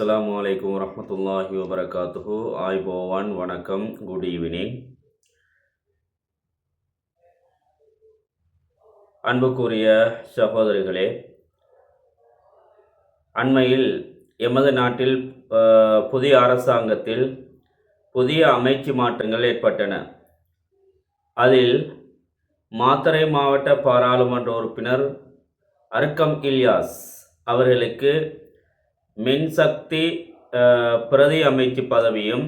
அஸ்ஸலாமு அலைக்கும் வரஹ்மத்துல்லாஹி வபரகாத்துஹு. ஆய்போவான் வணக்கம் குட் ஈவினிங் அன்புக்குரிய சகோதரிகளே அண்மையில் எமது நாட்டில் புதிய அரசாங்கத்தில் புதிய அமைச்சு மாற்றங்கள் ஏற்பட்டன. அதில் மாத்தறை மாவட்ட பாராளுமன்ற உறுப்பினர் அர்க்கம் இல்யாஸ் அவர்களுக்கு மின்சக்தி பிரதி அமைச்சு பதவியும்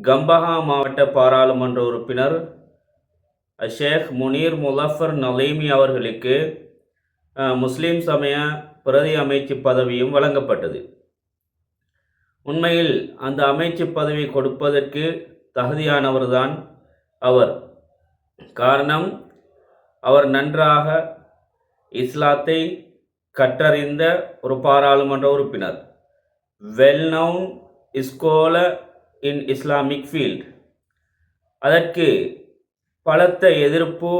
கம்பஹா மாவட்ட பாராளுமன்ற உறுப்பினர் ஷேக் முனீர் முலஃபர் நலீமி அவர்களுக்கு முஸ்லீம் சமய பிரதி அமைச்சு பதவியும் வழங்கப்பட்டது. உண்மையில் அந்த அமைச்சு பதவி கொடுப்பதற்கு தகுதியானவர்தான் அவர். காரணம் அவர் நன்றாக இஸ்லாத்தை கற்றறிந்த ஒரு பாராளுமன்ற உறுப்பினர். Well known scholar in Islamic field அதற்கு பலத்த எதிர்ப்பு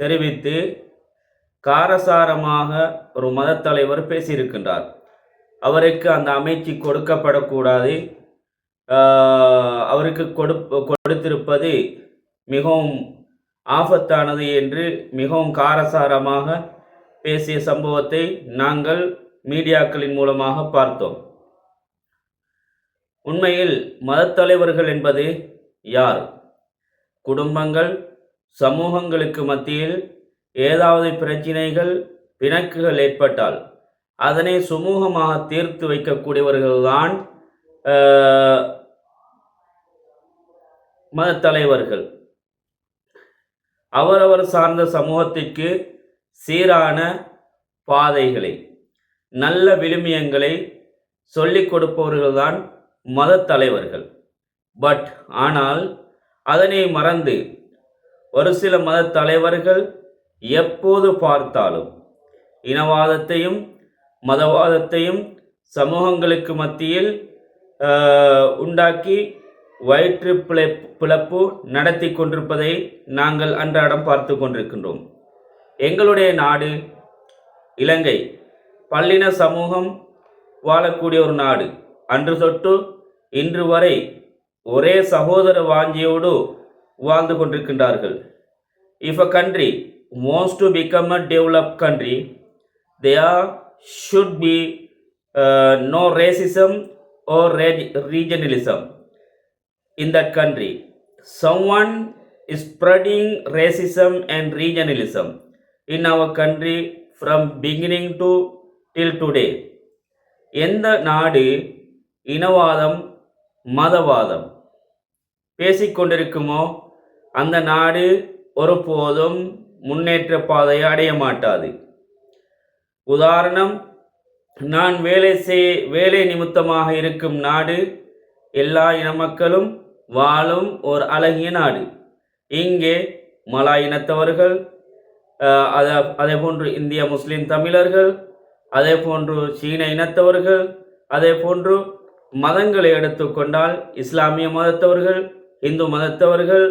தெரிவித்து காரசாரமாக ஒரு மதத்தலைவர் பேசியிருக்கின்றார். அவருக்கு அந்த அமைச்சு கொடுக்கப்படக்கூடாது. அவருக்கு கொடு கொடுத்திருப்பது மிகவும் ஆபத்தானது என்று மிகவும் காரசாரமாக பேசிய சம்பவத்தை நாங்கள் மீடியாக்களின் மூலமாக பார்த்தோம். உண்மையில் மதத்தலைவர்கள் என்பது யார்? குடும்பங்கள் சமூகங்களுக்கு மத்தியில் ஏதாவது பிரச்சினைகள் பிணக்குகள் ஏற்பட்டால் அதனை சுமூகமாக தீர்த்து வைக்கக்கூடியவர்கள்தான் மதத்தலைவர்கள் அவரவர் சார்ந்த சமூகத்திற்கு சீரான பாதைகளை நல்ல விழுமியங்களை சொல்லிக் கொடுப்பவர்கள்தான் மதத்தலைவர்கள் பட் ஆனால் அதனை மறந்து ஒரு சில மதத்தலைவர்கள் எப்போது பார்த்தாலும் இனவாதத்தையும் மதவாதத்தையும் சமூகங்களுக்கு மத்தியில் உண்டாக்கி வயிற்று பிழை- பிளப்பு நடத்தி கொண்டிருப்பதை நாங்கள் அன்றாடம் பார்த்து கொண்டிருக்கின்றோம். எங்களுடைய நாடு இலங்கை பல்லின சமூகம் வாழக்கூடிய ஒரு நாடு அன்று தொட்டு இன்று வரை ஒரே சகோதர வாஞ்சியோடு வாழ்ந்து கொண்டிருக்கின்றார்கள் if a country most to become a develop country they are should be no racism or or regionalism in country some one is spreading racism and regionalism in our country from beginning to till today. எந்த நாடு இனவாதம் மதவாதம் பேசிக்கொண்டிருக்குமோ அந்த நாடு ஒருபோதும் முன்னேற்ற பாதையை அடைய மாட்டாது உதாரணம் நான் வேலை செய் வேலை நிமித்தமாக இருக்கும் நாடு எல்லா இன மக்களும் வாழும் ஒரு அழகிய நாடு இங்கே மலாய் இனத்தவர்கள் அதே அதே போன்று இந்திய முஸ்லீம் தமிழர்கள் அதே போன்று சீன இனத்தவர்கள் அதே போன்று மதங்களை எடுத்துக்கொண்டால் இஸ்லாமிய மதத்தவர்கள் இந்து மதத்தவர்கள்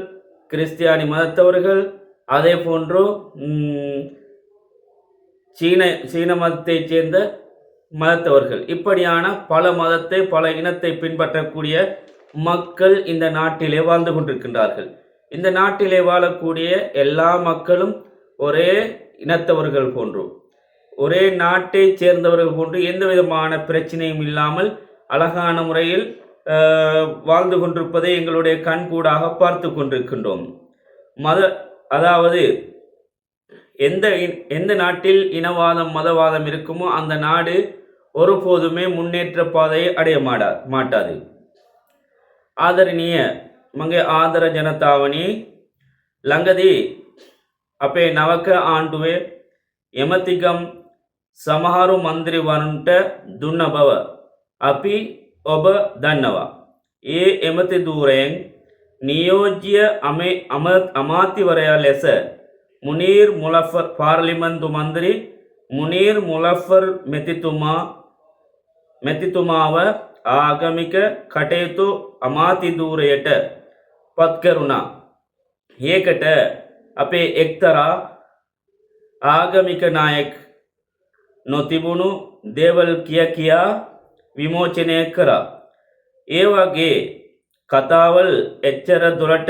கிறிஸ்தியானி மதத்தவர்கள் அதே போன்று சீன சீன மதத்தைச் சேர்ந்த மதத்தவர்கள். இப்படியான பல மதத்தை பல இனத்தை பின்பற்றக்கூடிய மக்கள் இந்த நாட்டிலே வாழ்ந்து கொண்டிருக்கின்றார்கள். இந்த நாட்டிலே வாழக்கூடிய எல்லா மக்களும் ஒரே இனத்தவர்கள் போன்றும் ஒரே நாட்டை சேர்ந்தவர்கள் போன்று எந்த விதமான பிரச்சனையும் இல்லாமல் அழகான முறையில் வாழ்ந்து கொண்டிருப்பதை எங்களுடைய கண்கூடாக பார்த்து கொண்டிருக்கின்றோம். மத அதாவது எந்த எந்த நாட்டில் இனவாதம் மதவாதம் இருக்குமோ அந்த நாடு ஒருபோதுமே முன்னேற்ற பாதையை அடைய மாடா மாட்டாது. ஆதரணிய மங்கை ஆதர ஜனதாவணி லங்கதி අපේ නවක ආණ්ඩුවේ එමතිගම් සමහරු මන්දිරිවරුන්ට දුන්න බව අපි ඔබ දන්නවා. ඒ එමති දූරයෙන් නියෝජ්‍ය අමේ අම අමාතිවරයා ලෙස මුනීර් මුලෆර් පාර්ලිමන්තු මන්දිරි මුනීර් මුලෆර් මෙතිතුමා මෙතිතුමාව ආගමික කටයුතු අමාතිදූරයට පත් කරුණා. ඒකට අපේ එක්තරා ආගමික නායෙක් නොතිබුණු දේවල් කිය කියා විමෝචනය කරා. ඒ වගේ කතාවල් එච්චර දුරට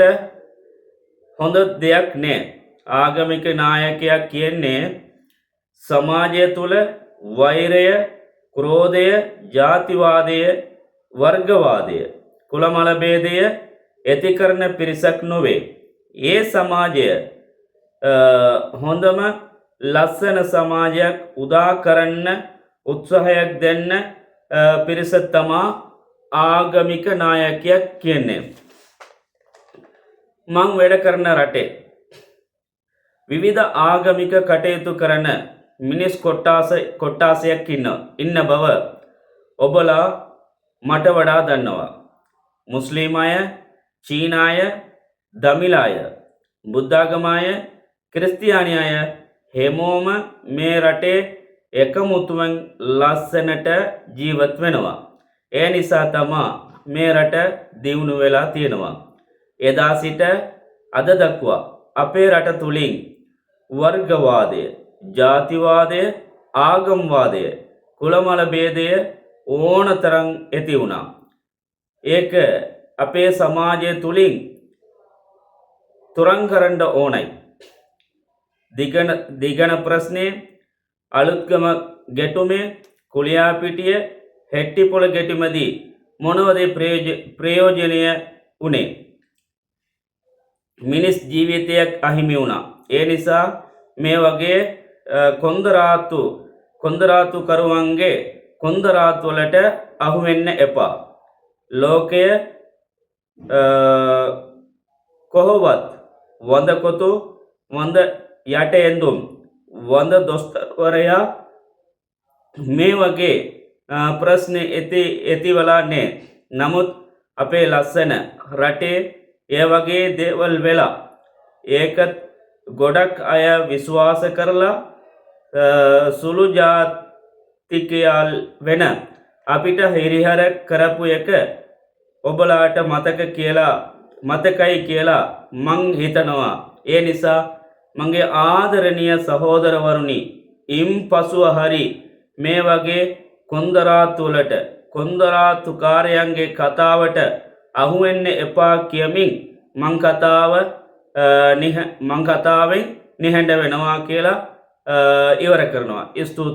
හොඳ දෙයක් නෑ. ආගමික නායකයක් කියන්නේ සමාජය තුළ වෛරය ක්‍රෝධය ජාතිවාදය වර්ගවාදය කුළමලබේදය ඇති කරන පිරිසක් නොවේ. ඒ සමාජය හොඳම ලස්සන සමාජයක් උදා කරන්න උත්සාහයක් දෙන්න පිරිස තමා ආගමික නායකයක් කියන්නේ. මං වැඩ කරන රටේ. විවිධ ආගමික කටයුතු කරන මිනිස් කොට්ටාස කොට්ටාසයක් ඉන්න ඉන්න බව ඔබලා මට වඩා දන්නවා. මුස්ලිමය චීනාය දමිලාය බුද්ධාගමාය ක්‍රස්තියානි අය හෙමෝම මේ රටේ එකමුතුවෙන් ලස්සනට ජීවත් වෙනවා. ඒ නිසා තමා මේ රට දියුණු වෙලා තියෙනවා. එදා සිට අද දක්වා අපේ රට තුළින් වර්ගවාදය ජාතිවාදය ආගම්වාදය කුළමල බේදය ඕන තරං ඇති වුණා. ඒක අපේ සමාජය තුළින් තුරංකරන්ඩ ඕනයි. දිගන දිගන ප්‍රශ්නය අලුත්ගම ගැටුමේ කුලියාපිටිය හෙට්ටිපොළ ගැටිමදී මොනවදේ ප්‍රයෝජනය වනේ. මිනිස් ජීවිතයක් අහිමි වුණා. ඒ නිසා මේ වගේ කොන්දරාත්තු කොන්දරාතු කරුවන්ගේ කොන්දරාත්වලට අහුවෙන්න එපා. ලෝකය කොහොවත් වඳකොතු වඳ යට එන්දුම් වඳ දොස්තරවරයා මේ වගේ ප්‍රශ්නය ඇති ඇතිවලාන්නේ නමුත් අපේ ලස්සන රටේ ඒ වගේ දේවල් වෙලා ඒකත් ගොඩක් අය විශ්වාස කරලා සුළු ජාතිකයාල් වෙන අපිට හිරිහර කරපු එක ඔබලාට මතක කියලා මතකයි කියලා මං හිතනවා. ඒ නිසා මගේ ආදරණීය සහෝදරවරුනි ඉම් පසුව හරි මේ වගේ කොන්දරාත්තුවලට කොන්දරාත්තු කාරයන්ගේ කතාවට අහුවෙන්න එපා කියමින් මං කතාව මං කතාවෙන් නිහැඩ වෙනවා කියලා ඉවර කරනවා. ස්තුූ